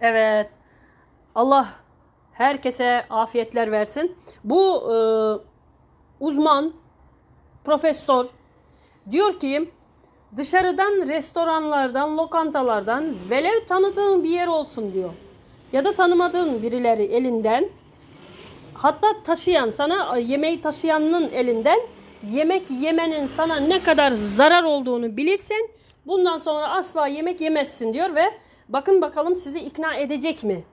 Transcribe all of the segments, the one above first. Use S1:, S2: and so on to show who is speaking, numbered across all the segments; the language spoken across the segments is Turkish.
S1: Evet. Allah herkese afiyetler versin. Bu e, uzman, profesör diyor ki dışarıdan restoranlardan, lokantalardan velev tanıdığın bir yer olsun diyor. Ya da tanımadığın birileri elinden hatta taşıyan sana e, yemeği taşıyanın elinden yemek yemenin sana ne kadar zarar olduğunu bilirsen bundan sonra asla yemek yemezsin diyor ve bakın bakalım sizi ikna edecek mi?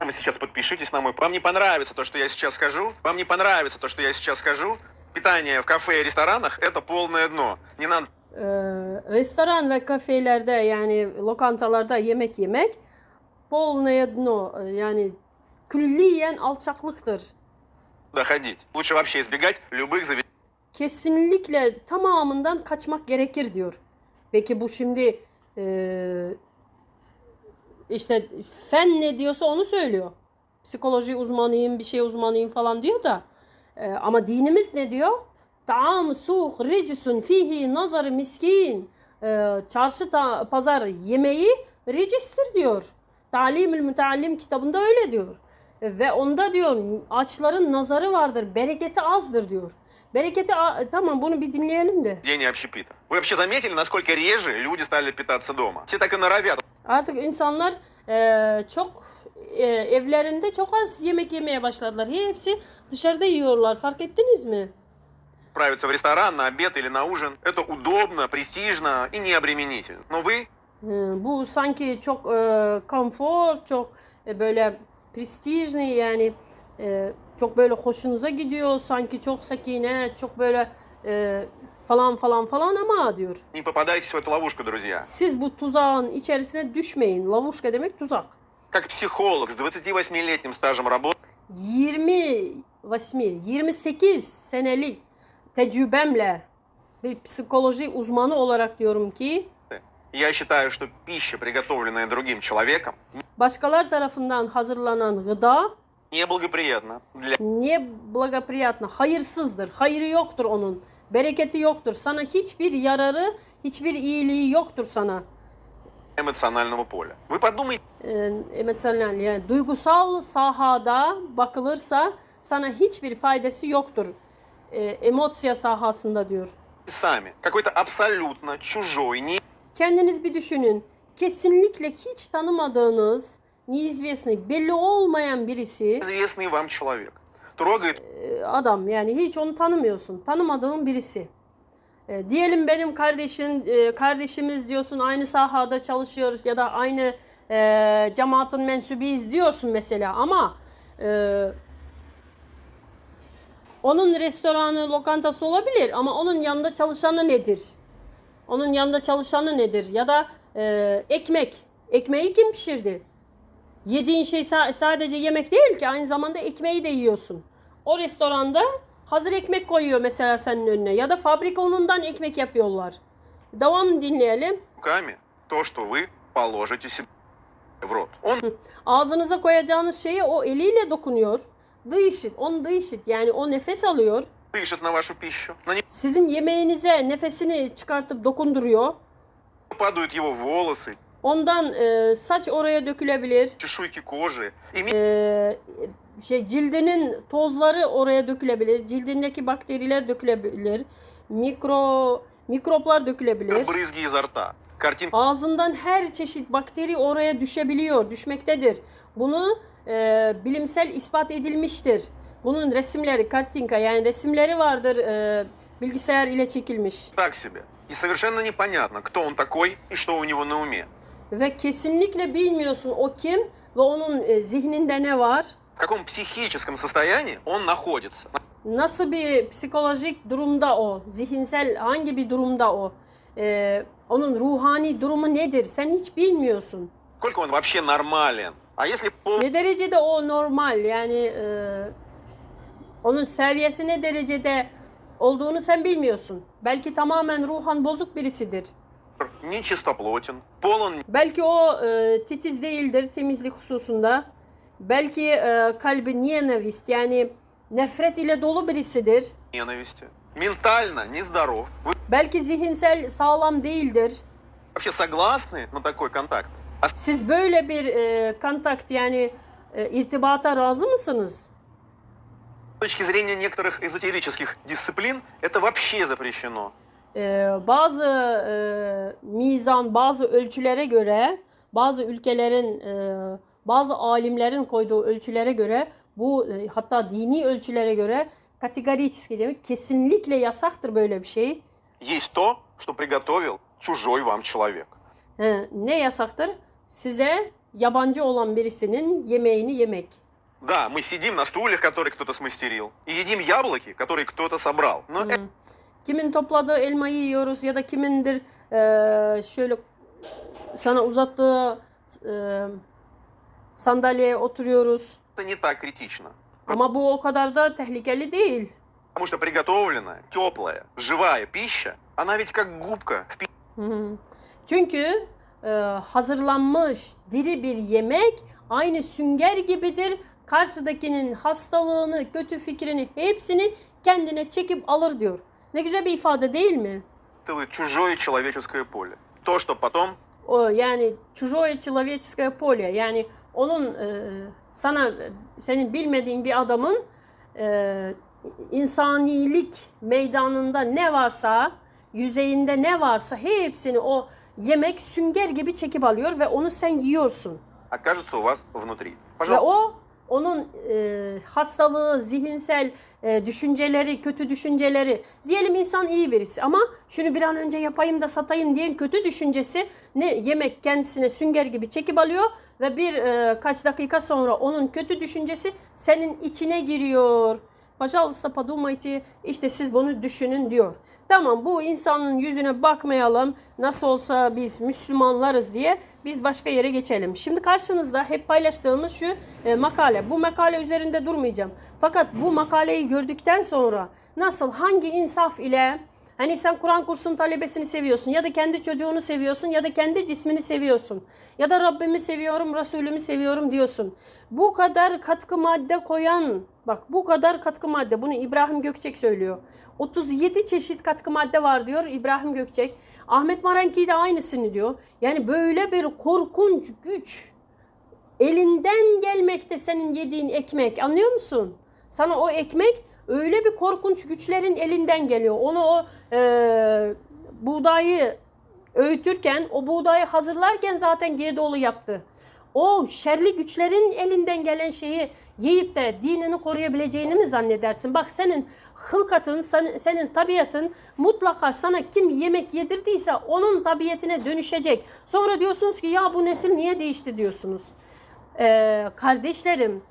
S2: Вы сейчас подпишитесь на мой... Вам не понравится то, что я сейчас скажу? Вам не понравится то, что я сейчас скажу? Питание в кафе и ресторанах – это полное дно. Не надо
S1: Ee, restoran ve kafelerde yani lokantalarda yemek yemek полное дно yani külliyen alçaklıktır.
S2: доходить. Лучше вообще избегать любых заведений
S1: Kesinlikle tamamından kaçmak gerekir diyor. Peki bu şimdi eee, işte fen ne diyorsa onu söylüyor. Psikoloji uzmanıyım, bir şey uzmanıyım falan diyor da eee, ama dinimiz ne diyor? Taam suh ricisun fihi nazar miskin. Eee, çarşı ta- pazar yemeği ricistir diyor. Talimül Müteallim kitabında öyle diyor. E, Ve onda diyor açların nazarı vardır, bereketi azdır diyor. Bereketi a- tamam bunu bir dinleyelim de.
S2: общепита. Вы вообще заметили, насколько реже люди стали питаться дома? Все так и норовят
S1: Artık insanlar e, çok e, evlerinde çok az yemek yemeye başladılar. Hepsi dışarıda yiyorlar. Fark ettiniz mi?
S2: отправиться в ресторан на обед или на ужин. Это удобно, престижно и не обременительно. Но вы
S1: E, bu sanki çok e, konfor, çok e, böyle prestijli yani e, çok böyle hoşunuza gidiyor. Sanki çok sakine, çok böyle e, falan falan falan ama diyor.
S2: не попадайтесь в эту ловушку, друзья.
S1: Siz bu tuzağın içerisine düşmeyin. Lavuşka demek tuzak.
S2: Как психолог с 28-летним стажем работы
S1: 28, 28 senelik tecrübemle bir psikoloji uzmanı olarak diyorum ki
S2: я считаю, что пища, приготовленная другим человеком,
S1: başkalar tarafından hazırlanan gıda
S2: неблагоприятна для
S1: ne благоприятно, hayırsızdır. Hayırı yoktur onun. Bereketi yoktur. Sana hiçbir yararı, hiçbir iyiliği yoktur sana.
S2: эмоционального поля. Вы подумайте
S1: Ee, emosyonel yani duygusal sahada bakılırsa sana hiçbir faydası yoktur. Ee, emosya sahasında diyor.
S2: сами. Какой-то абсолютно чужой, не
S1: Kendiniz bir düşünün. Kesinlikle hiç tanımadığınız, neizvesni, belli olmayan birisi,
S2: известный вам человек трогает
S1: e, adam yani hiç onu tanımıyorsun. Tanımadığın birisi. E, diyelim benim kardeşin, e, kardeşimiz diyorsun aynı sahada çalışıyoruz ya da aynı e, cemaatin mensubiyiz diyorsun mesela ama e, onun restoranı, lokantası olabilir ama onun yanında çalışanı nedir? Onun yanında çalışanı nedir? Ya da e, ekmek. Ekmeği kim pişirdi? Yediğin şey sa- sadece yemek değil ki aynı zamanda ekmeği de yiyorsun. O restoranda hazır ekmek koyuyor mesela senin önüne ya da fabrika unundan ekmek yapıyorlar. Devam dinleyelim.
S2: руками то, что вы положите себе в рот. Он
S1: Ağzınıza koyacağınız şeyi o eliyle dokunuyor. Dıyışıt, onu dıyışıt yani o nefes alıyor.
S2: дышит на вашу пищу, на него
S1: Sizin yemeğinize nefesini çıkartıp dokunduruyor.
S2: падают его волосы,
S1: Ondan e, saç oraya dökülebilir.
S2: чешуйки кожи. И
S1: Ee, şey cildinin tozları oraya dökülebilir. Cildindeki bakteriler dökülebilir. Mikro mikroplar dökülebilir.
S2: брызги изо рта. Картинка
S1: Ağzından her çeşit bakteri oraya düşebiliyor, düşmektedir. Bunu e, bilimsel ispat edilmiştir. Bunun resimleri, kartinka yani resimleri vardır e, bilgisayar ile çekilmiş.
S2: так себе. И совершенно непонятно, кто он такой и что у него на уме.
S1: Ve kesinlikle bilmiyorsun o kim ve onun e, zihninde ne var.
S2: В каком психическом состоянии он находится.
S1: Nasıl bir psikolojik durumda o? Zihinsel hangi bir durumda o? Ee, onun ruhani durumu nedir? Sen hiç bilmiyorsun.
S2: Сколько он вообще нормален. А если пол
S1: Ne derecede o normal yani e, onun seviyesi ne derecede olduğunu sen bilmiyorsun. Belki tamamen ruhan bozuk birisidir.
S2: нечистоплотен, полон
S1: Belki o e, titiz değildir temizlik hususunda. Belki e, kalbi niyevist yani nefret ile dolu birisidir.
S2: ненависти, ментально нездоров. Вы
S1: Belki zihinsel sağlam değildir.
S2: вообще согласны на такой контакт?
S1: Siz böyle bir e, kontakt yani e, irtibata razı mısınız?
S2: С точки зрения некоторых эзотерических дисциплин это вообще запрещено.
S1: Ee, bazı e, mizan, bazı ölçülere göre, bazı ülkelerin, e, bazı alimlerin koyduğu ölçülere göre, bu e, hatta dini ölçülere göre kategorически demek kesinlikle yasaktır böyle bir şey.
S2: Есть то, что приготовил чужой вам человек.
S1: He, ne yasaktır? Size yabancı olan birisinin yemeğini yemek.
S2: Да, мы сидим на стульях, которые кто-то смастерил, и едим яблоки, которые кто-то собрал. Но
S1: Hı. Kimin topladığı elmayı yiyoruz ya da kimindir e, şöyle sana uzattığı e, sandalyeye oturuyoruz.
S2: это не так критично.
S1: Ama bu o kadar da tehlikeli değil.
S2: Потому что приготовленная, теплая, живая пища, она ведь как губка
S1: Hı hı. Çünkü e, hazırlanmış diri bir yemek aynı sünger gibidir. Karşıdakinin hastalığını, kötü fikrini hepsini kendine çekip alır diyor. Ne güzel bir ifade değil mi?
S2: впитывает чужое человеческое поле. То, что потом
S1: O yani чужое человеческое поле yani onun e, sana e, senin bilmediğin bir adamın e, insanilik meydanında ne varsa yüzeyinde ne varsa hepsini o yemek sünger gibi çekip alıyor ve onu sen yiyorsun.
S2: окажется у вас внутри.
S1: Ve
S2: Пожалуйста,
S1: o onun e, hastalığı, zihinsel e, düşünceleri, kötü düşünceleri. Diyelim insan iyi birisi ama şunu bir an önce yapayım da satayım diyen kötü düşüncesi ne yemek kendisine sünger gibi çekip alıyor ve bir e, kaç dakika sonra onun kötü düşüncesi senin içine giriyor. Пожалуйста, подумайте, işte siz bunu düşünün diyor. Tamam bu insanın yüzüne bakmayalım. Nasıl olsa biz Müslümanlarız diye biz başka yere geçelim. Şimdi karşınızda hep paylaştığımız şu e, makale. Bu makale üzerinde durmayacağım. Fakat bu makaleyi gördükten sonra nasıl hangi insaf ile hani sen Kur'an kursunun talebesini seviyorsun ya da kendi çocuğunu seviyorsun ya da kendi cismini seviyorsun ya da Rabbimi seviyorum, Resulümü seviyorum diyorsun. Bu kadar katkı madde koyan bak bu kadar katkı madde bunu İbrahim Gökçek söylüyor. 37 çeşit katkı madde var diyor İbrahim Gökçek. Ahmet Maranki de aynısını diyor. Yani böyle bir korkunç güç elinden gelmekte senin yediğin ekmek anlıyor musun? Sana o ekmek öyle bir korkunç güçlerin elinden geliyor. Onu o e, buğdayı öğütürken, o buğdayı hazırlarken zaten Gedolu yaptı. O şerli güçlerin elinden gelen şeyi yiyip de dinini koruyabileceğini mi zannedersin? Bak senin hılkatın, sen- senin tabiatın mutlaka sana kim yemek yedirdiyse onun tabiatine dönüşecek. Sonra diyorsunuz ki ya bu nesil niye değişti diyorsunuz. Ee, kardeşlerim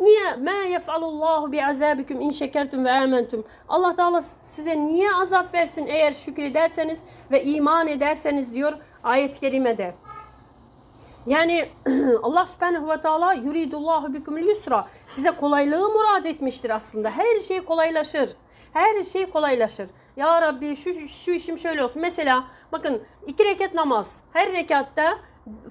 S1: niye ma yef'alullahu bi azabikum in şekertum ve amentum. Allah Teala size niye azap versin eğer şükrederseniz ve iman ederseniz diyor ayet-i kerimede. Yani Allah subhanehu ve teala yuridullahu bikumul yusra. Size kolaylığı murad etmiştir aslında. Her şey kolaylaşır. Her şey kolaylaşır. Ya Rabbi şu, şu işim şöyle olsun. Mesela bakın iki rekat namaz. Her rekatta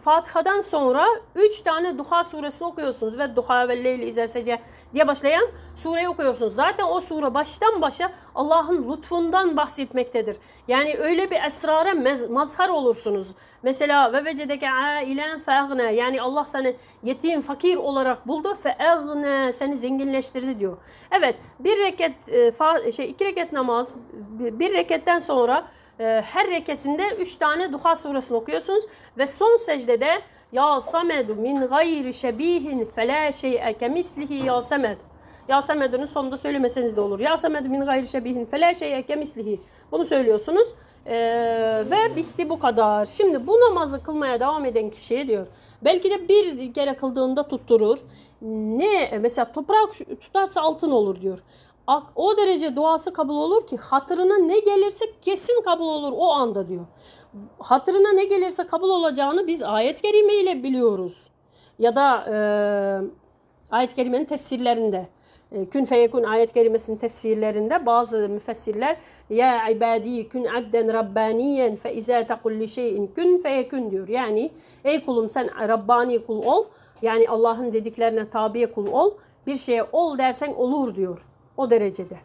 S1: Fatiha'dan sonra üç tane Duha suresi okuyorsunuz ve Duha ve Leyli izelsece diye başlayan sureyi okuyorsunuz. Zaten o sure baştan başa Allah'ın lütfundan bahsetmektedir. Yani öyle bir esrara mez- mazhar olursunuz. Mesela ve vecedeke ailen fe'agne yani Allah seni yetim, fakir olarak buldu fe'agne seni zenginleştirdi diyor. Evet bir rekat e, şey iki rekat namaz bir reketten sonra e, her reketinde üç tane Duha suresini okuyorsunuz ve son secdede ya samedu min gayri şebihin fela şey'e kemislihi ya samed. Ya Samed'in sonunda söylemeseniz de olur. Ya Samed min gayri şebihin fela şey'e kemislihi. Bunu söylüyorsunuz. Ee, ve bitti bu kadar. Şimdi bu namazı kılmaya devam eden kişiye diyor. Belki de bir kere kıldığında tutturur. Ne mesela toprak tutarsa altın olur diyor. O derece duası kabul olur ki hatırına ne gelirse kesin kabul olur o anda diyor. Hatırına ne gelirse kabul olacağını biz ayet-i biliyoruz. Ya da e, ayet-i kerimenin tefsirlerinde. E, Kün feyekun ayet kerimesinin tefsirlerinde bazı müfessirler ya ibadi kun abden rabbaniyen fe izâ tekul li şeyin kun feyekun diyor. Yani ey kulum sen Rabbani kul ol. Yani Allah'ın dediklerine tabi kul ol. Bir şeye ol dersen olur diyor. O derecede.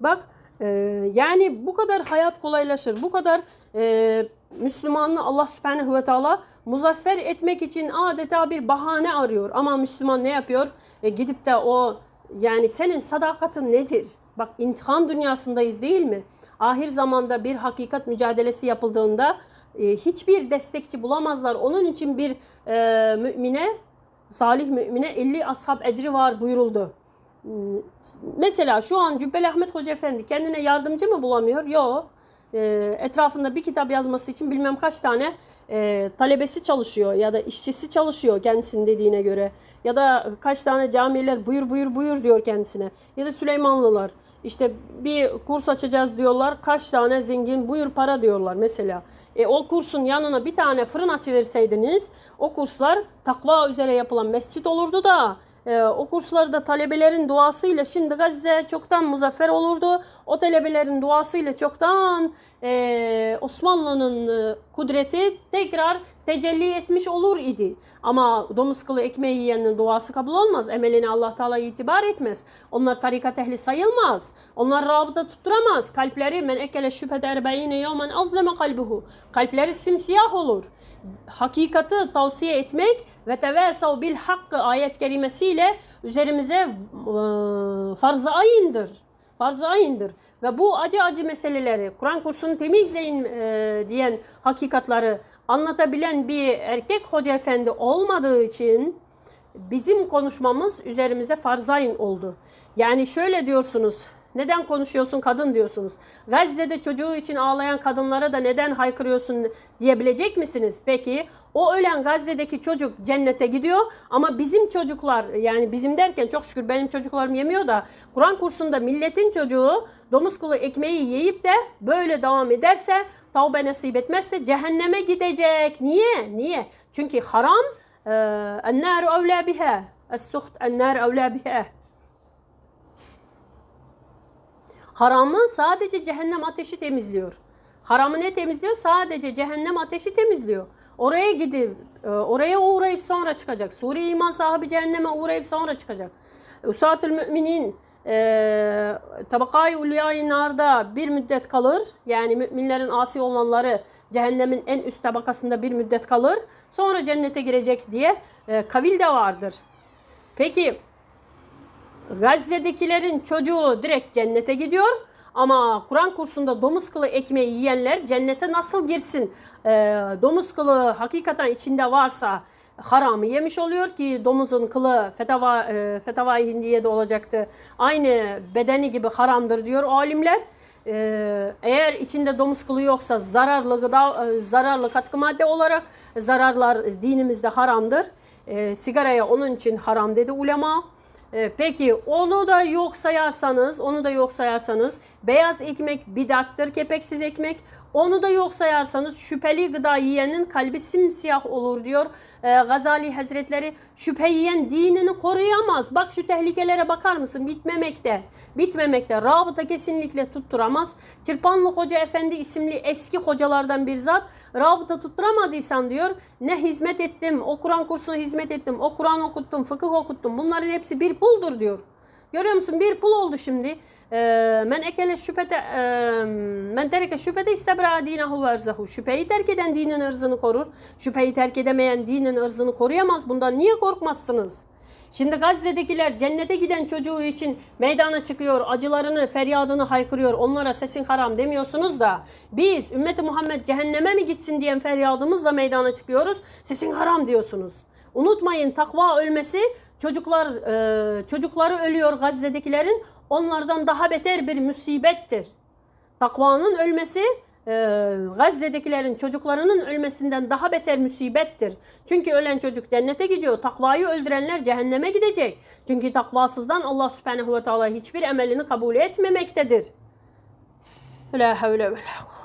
S1: Bak e, yani bu kadar hayat kolaylaşır. Bu kadar e, Müslümanlığı Allah subhanehu ve teala muzaffer etmek için adeta bir bahane arıyor. Ama Müslüman ne yapıyor? E, gidip de o yani senin sadakatin nedir? Bak imtihan dünyasındayız değil mi? Ahir zamanda bir hakikat mücadelesi yapıldığında e, hiçbir destekçi bulamazlar. Onun için bir e, mümine, salih mümine 50 ashab ecri var buyuruldu. Hmm, Mesela şu an Cübbeli Ahmet Hoca Efendi kendine yardımcı mı bulamıyor? Yok. E, etrafında bir kitap yazması için bilmem kaç tane e, talebesi çalışıyor ya da işçisi çalışıyor kendisinin dediğine göre. Ya da kaç tane camiler buyur buyur buyur diyor kendisine. Ya da Süleymanlılar işte bir kurs açacağız diyorlar. Kaç tane zengin buyur para diyorlar mesela. E, o kursun yanına bir tane fırın açıverseydiniz o kurslar takva üzere yapılan mescit olurdu da e, o kurslarda talebelerin duasıyla şimdi Gazze çoktan muzaffer olurdu. O talebelerin duasıyla çoktan e, Osmanlı'nın e, kudreti tekrar tecelli etmiş olur idi. Ama domuz kılı ekmeği yiyenin duası kabul olmaz. Emelini Allah Teala itibar etmez. Onlar tarikat ehli sayılmaz. Onlar rabıta tutturamaz. Kalpleri men ekele şüphede erbeyine yevmen azleme kalbuhu. Kalpleri simsiyah olur. Hakikati tavsiye etmek ve tevesav bil hakkı ayet kerimesiyle üzerimize e, farz-ı ayindir. Farz-ı ayindir. Ve bu acı acı meseleleri, Kur'an kursunu temizleyin e, diyen hakikatları anlatabilen bir erkek hoca efendi olmadığı için bizim konuşmamız üzerimize farzayn oldu. Yani şöyle diyorsunuz. Neden konuşuyorsun kadın diyorsunuz. Gazze'de çocuğu için ağlayan kadınlara da neden haykırıyorsun diyebilecek misiniz? Peki o ölen Gazze'deki çocuk cennete gidiyor ama bizim çocuklar yani bizim derken çok şükür benim çocuklarım yemiyor da Kur'an kursunda milletin çocuğu domuz kılı ekmeği yiyip de böyle devam ederse tavbe nasip etmezse cehenneme gidecek. Niye? Niye? Çünkü haram e, ennâru evlâ biha. Es-suht ennâru evlâ biha. Haramı sadece cehennem ateşi temizliyor. Haramı ne temizliyor? Sadece cehennem ateşi temizliyor. Oraya gidip, e, oraya uğrayıp sonra çıkacak. Suriye iman sahibi cehenneme uğrayıp sonra çıkacak. Usatül müminin e, tabakayı ulyayı narda bir müddet kalır. Yani müminlerin asi olanları cehennemin en üst tabakasında bir müddet kalır. Sonra cennete girecek diye e, kavil de vardır. Peki Gazze'dekilerin çocuğu direkt cennete gidiyor. Ama Kur'an kursunda domuz kılı ekmeği yiyenler cennete nasıl girsin? Ee, domuz kılı hakikaten içinde varsa haramı yemiş oluyor ki domuzun kılı fetava, e, fetavai hindiye de olacaktı. Aynı bedeni gibi haramdır diyor alimler. Ee, eğer içinde domuz kılı yoksa zararlı gıda, e, zararlı katkı madde olarak zararlar dinimizde haramdır. Ee, sigaraya onun için haram dedi ulema. Ee, peki onu da yok sayarsanız, onu da yok sayarsanız beyaz ekmek bidattır, kepeksiz ekmek. Onu da yok sayarsanız şüpheli gıda yiyenin kalbi simsiyah olur diyor ee, Gazali Hazretleri. Şüphe yiyen dinini koruyamaz. Bak şu tehlikelere bakar mısın? Bitmemekte. Bitmemekte. Rabıta kesinlikle tutturamaz. Çırpanlı Hoca Efendi isimli eski hocalardan bir zat rabıta tutturamadıysan diyor ne hizmet ettim, o Kur'an kursuna hizmet ettim, o Kur'an okuttum, fıkıh okuttum. Bunların hepsi bir puldur diyor. Görüyor musun? Bir pul oldu şimdi. Men ekele şüphete men tereke şüphete istebra dinehu ve erzahu. Şüpheyi terk eden dinin ırzını korur. Şüpheyi terk edemeyen dinin ırzını koruyamaz. Bundan niye korkmazsınız? Şimdi Gazze'dekiler cennete giden çocuğu için meydana çıkıyor, acılarını, feryadını haykırıyor. Onlara sesin haram demiyorsunuz da biz ümmeti Muhammed cehenneme mi gitsin diyen feryadımızla meydana çıkıyoruz. Sesin haram diyorsunuz. Unutmayın takva ölmesi çocuklar e, çocukları ölüyor Gazze'dekilerin. Onlardan daha beter bir musibettir. Takvanın ölmesi e, Gazze'dekilerin çocuklarının ölmesinden daha beter musibettir. Çünkü ölen çocuk cennete gidiyor. Takvayı öldürenler cehenneme gidecek. Çünkü takvasızdan Allah subhanehu ve teala hiçbir emelini kabul etmemektedir. La havle ve la